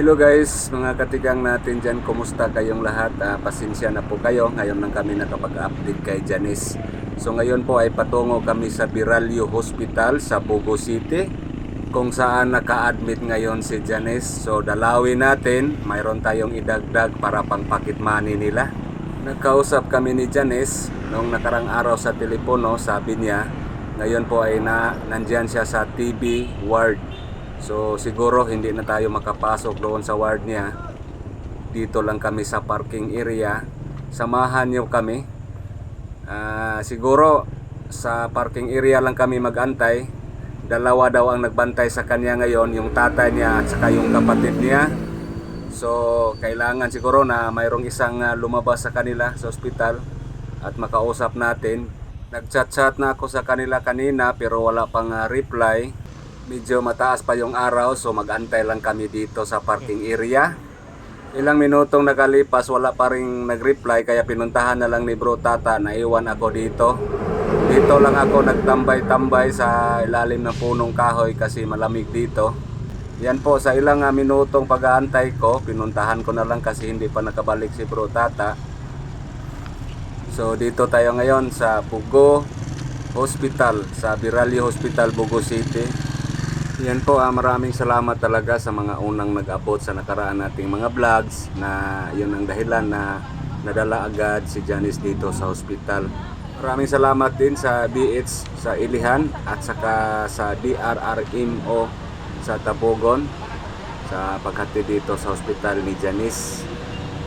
hello guys, mga katigang natin dyan, kumusta kayong lahat? Ah, pasensya na po kayo, ngayon lang kami nakapag-update kay Janice. So ngayon po ay patungo kami sa Biralio Hospital sa Bogo City kung saan naka-admit ngayon si Janice. So dalawin natin, mayroon tayong idagdag para pang money nila. Nagkausap kami ni Janice noong nakarang araw sa telepono, sabi niya, ngayon po ay na, nandyan siya sa TB ward. So siguro hindi na tayo makapasok doon sa ward niya. Dito lang kami sa parking area. Samahan niyo kami. Ah, siguro sa parking area lang kami magantay. Dalawa daw ang nagbantay sa kanya ngayon, yung tatay niya at saka yung kapatid niya. So kailangan siguro na mayroong isang ah, lumabas sa kanila sa ospital at makausap natin. Nagchat-chat na ako sa kanila kanina pero wala pang ah, reply medyo mataas pa yung araw so magantay lang kami dito sa parking area. Ilang minutong nakalipas wala pa rin nag-reply kaya pinuntahan na lang ni Bro Tata na iwan ako dito. Dito lang ako nagtambay-tambay sa ilalim ng punong kahoy kasi malamig dito. Yan po sa ilang ah, minutong pag-aantay ko, pinuntahan ko na lang kasi hindi pa nakabalik si Bro Tata. So dito tayo ngayon sa Pugo Hospital, sa Biralio Hospital, Bugo City. Yan po, ah, maraming salamat talaga sa mga unang nag-abot sa nakaraan nating mga vlogs na yun ang dahilan na nadala agad si Janice dito sa hospital. Maraming salamat din sa BH sa Ilihan at saka sa DRRMO sa Tabogon sa paghatid dito sa hospital ni Janice.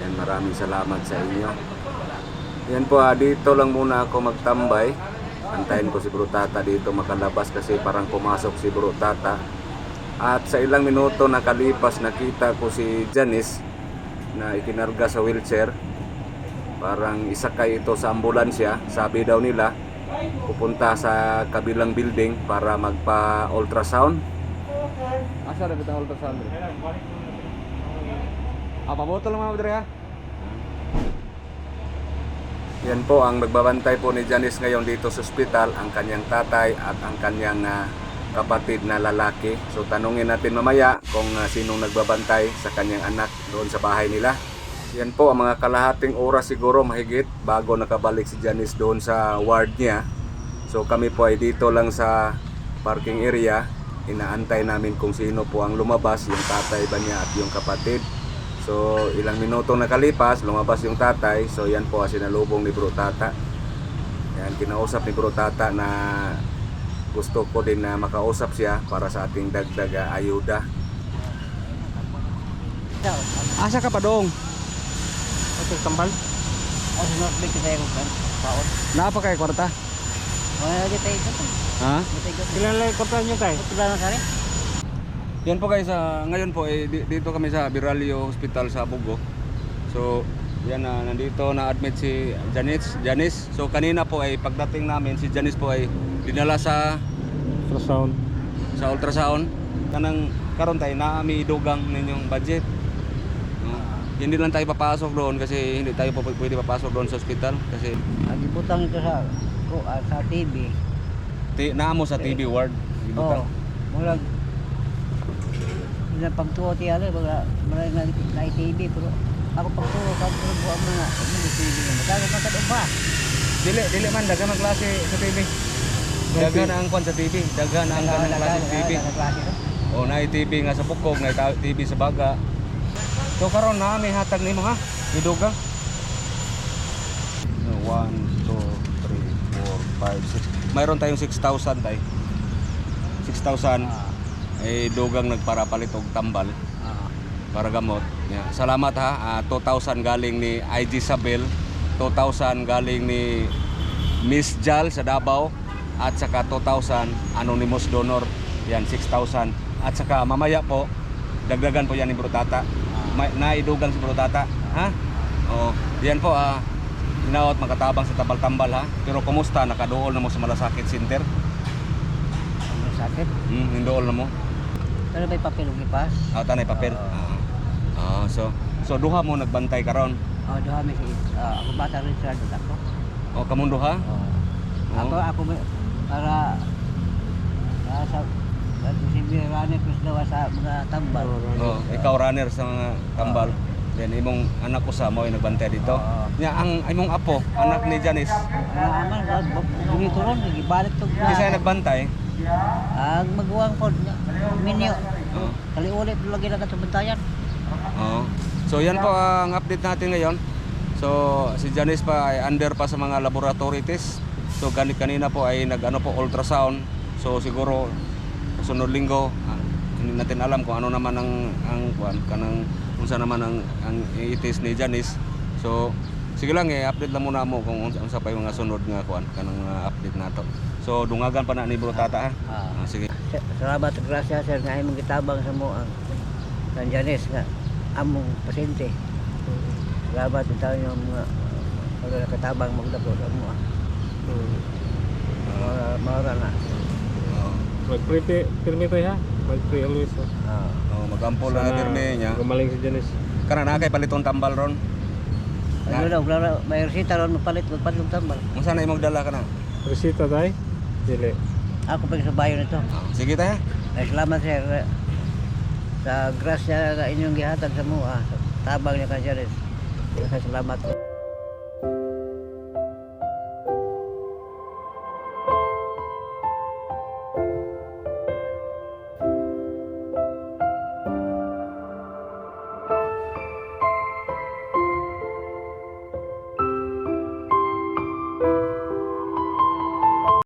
Yan, maraming salamat sa inyo. Yan po, ah, dito lang muna ako magtambay. Antayin ko si Bro Tata dito makalabas kasi parang pumasok si Bro Tata. At sa ilang minuto nakalipas nakita ko si Janice na ikinarga sa wheelchair. Parang isakay ito sa ambulansya. Sabi daw nila pupunta sa kabilang building para magpa-ultrasound. Asa na kita ultrasound? Ah, pabotol lang mga ha? Yan po ang nagbabantay po ni Janice ngayon dito sa ospital, ang kanyang tatay at ang kanyang ah, kapatid na lalaki. So tanungin natin mamaya kung ah, sinong nagbabantay sa kanyang anak doon sa bahay nila. Yan po ang mga kalahating oras siguro mahigit bago nakabalik si Janice doon sa ward niya. So kami po ay dito lang sa parking area. Inaantay namin kung sino po ang lumabas, yung tatay ba niya at yung kapatid. So ilang minutong nakalipas, lumabas yung tatay. So yan po ang sinalubong ni Bro Tata. Yan, kinausap ni Bro Tata na gusto ko din na makausap siya para sa ating dagdag ayuda. Asa ka pa dong? Ito kambal. Oh, sunod big kita yung kan. Paon. Naapa kay kwarta? Mga lagi tayo. Ha? Ilan lang kontra nyo tayo? Ito lang sari. Yan po guys, ah, ngayon po eh, di- dito kami sa Biralio Hospital sa Bugo. So, yan na nandito na admit si Janice, Janice. So kanina po ay pagdating namin si Janice po ay dinala sa Ultrasound. sa ultrasound. Kanang karon tayo na may idugang ninyong budget. No? Hindi lang tayo papasok doon kasi hindi tayo po pwede papasok doon sa ospital kasi Nagibutang ito sa ko ah, sa TV. ti, naamo sa TV ward. Oh. Murag na pagtuo ti ale baga murag na na TV pero ako pagtuo sa pero buwan mo na ni TV na dagat man kadto pa. Dili, dili man dagan ang klase sa TV. Dagan ang kwan sa TV, dagan ang kanang klase sa TV. O na TV nga sa Bukog, na TV sa Baga. So karon na may hatag nimo ha. Iduga. 1 2 3 4 5 6. Mayroon tayong 6,000 tay. 6,000 eh dugang nagparapalit og tambal para gamot. Yeah. Salamat ha. Ah, 2,000 galing ni IG Sabel, 2,000 galing ni Miss Jal sa Davao at saka 2,000 anonymous donor. Yan 6,000. At saka mamaya po dagdagan po yan ni Bro Tata. May naidugang si Bro Tata, ha? Oh, yan po ah Inaot makatabang sa tambal-tambal ha. Pero kumusta nakaduol na mo sa Malasakit Center? Ano sakit? Hmm, hinduol na mo. Pero may papel ug ipas. Ah, tanay papel. Oo. Ah, so so duha mo nagbantay karon. Oh, duha mi si ah, ako bata rin sila dito ako. O kamundo ha? Oh. Oo. Ako ako may- para para sa si Birane Cruz daw sa mga tambal. Oh, ikaw runner sa mga tambal. Then imong anak ko sa mo ay nagbantay dito. Oo. Nya ang imong apo, anak ni Janice, Ang aman, dito ron, gibalik to. isa nagbantay. Ang maguwang po, minyo. Oo. Kaliulit lagi na katubantayan. Oo. So yan po ang update natin ngayon. So si Janice pa ay under pa sa mga laboratory test. So ganit kanina po ay nag-ano po ultrasound. So siguro sunod linggo ah, hindi natin alam kung ano naman ang ang kuan kanang unsa naman ang ang itis ni Janice. So sige lang eh update lang muna mo kung unsa pa yung mga sunod nga kuan kanang mga update nato. So dungagan pa na ni Bro Tata ha. Ah. Ah, sige. Sa- Salamat at grasya sir nga imong gitabang sa mo ang San Janes nga among pasyente. Salamat itaw yung mga wala na katabang magdako sa mo. ah. Maura, maura na. Oo. Mag-pre pirmi tayo ha. Mag-pre always. ha. Ah. Oh, magampol na pirmi niya. Gumaling si Janice. Kana na kay paliton tambal ron. Ano daw, may resita ron magpalit magpalit ng tambal. Unsa na imong dala kana? Resita tayo. Dili. Ako pa sa bayo nito. Sige tayo. Ay salamat sir sa grasya nga inyong gihatag sa mo ah. Sa tabang niya ka Janes. Salamat.